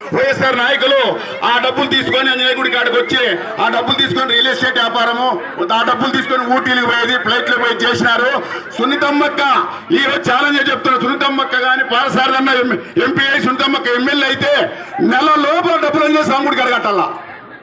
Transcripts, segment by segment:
వైఎస్ఆర్ నాయకులు ఆ డబ్బులు తీసుకొని అంజనేయగుడి కాడికి వచ్చి ఆ డబ్బులు తీసుకొని రియల్ ఎస్టేట్ వ్యాపారము ఆ డబ్బులు తీసుకొని ఊటీలకు పోయేది ఫ్లైట్లు పోయి చేసినారు. సున్నితమ్మక్క ఈ రోజు ఛాలెంజ్ చెప్తున్నారు. సునీతమ్మక్క కానీ పాలసారన్న ఎంపీ అయి సునీతమ్మక్క ఎమ్మెల్యే అయితే నెల లోపల డబ్బులు అంజనే సాముడికి అడగట్టాలా?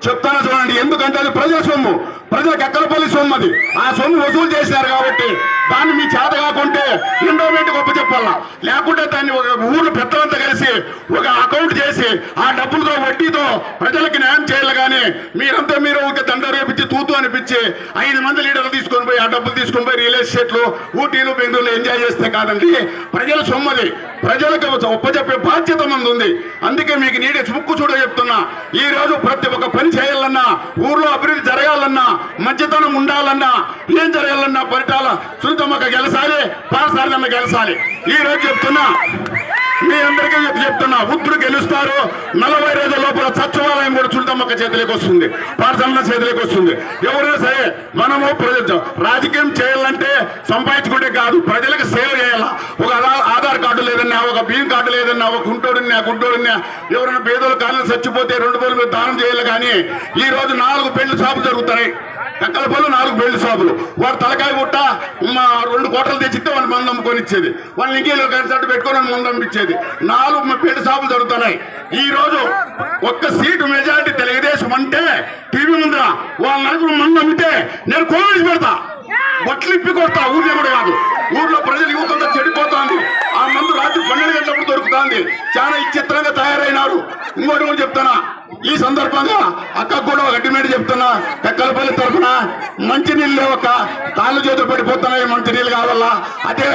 చెప్తాను చూడండి. ఎందుకంటే అది ప్రజల సొమ్ము ప్రజలకు ఎక్కడ సొమ్ము అది ఆ సొమ్ము వసూలు చేసినారు కాబట్టి దాన్ని మీ చేత కాకుంటే ఇండోమెంట్ గొప్ప చెప్పాలా? లేకుంటే దాన్ని ఒక ఊరు పెద్దలంతా కలిసి ఒక అకౌంట్ చేసి ఆ డబ్బులతో వడ్డీతో ప్రజలకు న్యాయం చేయాలి కానీ మీరంతా మీరు ఒక దండ రేపించి తూతు అనిపించి ఐదు మంది లీడర్లు తీసుకొని పోయి ఆ డబ్బులు తీసుకొని పోయి రియల్ ఎస్టేట్లు ఊటీలు బెంగళూరు ఎంజాయ్ చేస్తే కాదండి. ప్రజల సొమ్మది. ప్రజలకు ఒప్పచెప్పే బాధ్యత మంది ఉంది అందుకే మీకు నీడే ముక్కు చూడ చెప్తున్నా. ఈ రోజు ప్రతి ఒక్క పని చేయాలన్నా ఊర్లో అభివృద్ధి జరగాలన్నా మంచితనం ఉండాలన్నా ఏం జరగాలన్నా పరిటాల సునీతమ్మక గెలసాలి పాసారదమ్మ గెలసాలి. ఈ రోజు చెప్తున్నా మీ అందరికీ చెప్తున్నా ఉత్తుడు గెలుస్తారు నలభై రోజుల లోపల సచివాలయం కూడా చుట్టమ్మక్క చేతిలోకి వస్తుంది పాఠశాల చేతిలోకి వస్తుంది. ఎవరైనా సరే మనము ప్రజ రాజకీయం చేయాలంటే సంపాదించుకుంటే కాదు ప్రజలకు సేవ చేయాలా? ఒక ఆధార్- కార్డు లేదన్నా ఒక బియ్యం కార్డు లేదన్నా ఒక గుంటోడున్నా గుడ్డోడున్నా ఎవరైనా పేదోళ్ళు కాళ్ళు చచ్చిపోతే రెండు రోజులు మీరు దానం చేయాలి కానీ ఈ రోజు నాలుగు పెళ్ళి షాపులు జరుగుతున్నాయి. కక్కల పళ్ళు నాలుగు బెల్ట్ షాపులు. వాడు తలకాయ పుట్ట మా రెండు కోటలు తెచ్చితే వాళ్ళు మందు అమ్ముకొని ఇచ్చేది వాళ్ళని ఇంకేలో కన్సల్ట్ పెట్టుకొని మందు అమ్మించేది నాలుగు మా బెల్ట్ షాపులు జరుగుతున్నాయి. ఈ రోజు ఒక్క సీటు మెజారిటీ తెలుగుదేశం అంటే టీవీ ముందర వాళ్ళ నలుగురు మందు అమ్మితే నేను కోవిడ్ పెడతా. బట్టలు ఇప్పి కొడతా. ఊర్లో కూడా కాదు. ఊర్లో ప్రజలు యువతంతా చెడిపోతుంది. ఆ మందు రాత్రి పన్నెండు గంటలప్పుడు దొరుకుతుంది. చాలా విచిత్రంగా తయారైనారు. ఇంకోటి కూడా చెప్తానా? ఈ సందర్భంగా అక్కకు కూడా ఒక డిమాండ్ చెప్తున్నా. పెక్కలపల్లి తరఫున మంచి నీళ్ళు లేవక్క. కాళ్ళు చేతులు పడిపోతున్నాయి మంచి నీళ్ళు కావాలా? అదే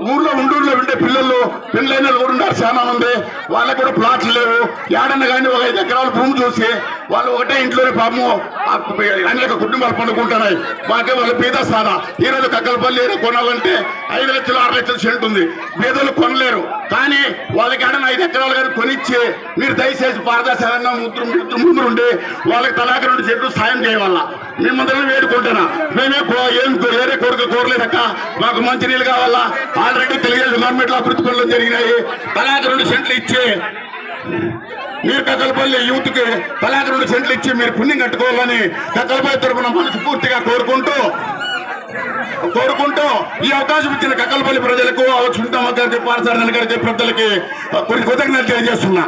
ఊర్లో ఉండూరులో ఉండే పిల్లలు పెళ్ళైన ఊరున్నారు చాలా మంది. వాళ్ళకి కూడా ప్లాట్లు లేవు. ఏడన్న కానీ ఒక ఐదు ఎకరాల భూమి చూసి వాళ్ళు ఒకటే ఇంట్లోనే పాము అనేక కుటుంబాలు పండుకుంటున్నాయి. మాకే వాళ్ళు బీద సాదా ఈ కక్కలపల్లి కొనాలంటే ఐదు లక్షలు ఆరు లక్షలు సెంట్ ఉంది. బీదలు కొనలేరు. కానీ వాళ్ళకి ఏడన్న ఐదు ఎకరాలు కానీ కొనిచ్చి మీరు దయచేసి పారదర్శకంగా ముద్దు ముద్దు ముందు వాళ్ళకి తలాక రెండు చెట్లు సాయం చేయవల్ల. మీ వేడుకుంటున్నా. మేమే కో- ఏం వేరే కోరిక కోరలేదక్క. మాకు మంచి నీళ్ళు కావాలా ఆల్రెడీ తెలుగుదేశం గవర్నమెంట్లో అభివృద్ధి పనులు జరిగినాయి. తలాక రెండు సెంట్లు ఇచ్చి మీరు కక్కలపల్లి యూత్కి తలాక రెండు సెంట్లు ఇచ్చి మీరు పుణ్యం కట్టుకోవాలని కక్కలపల్లి తరఫున మనస్ఫూర్తిగా కోరుకుంటూ కోరుకుంటూ ఈ అవకాశం ఇచ్చిన కక్కలపల్లి ప్రజలకు చుంటమ్మ గారికి పారసారణ గారికి పెద్దలకి కొన్ని కృతజ్ఞతలు తెలియజేస్తున్నా.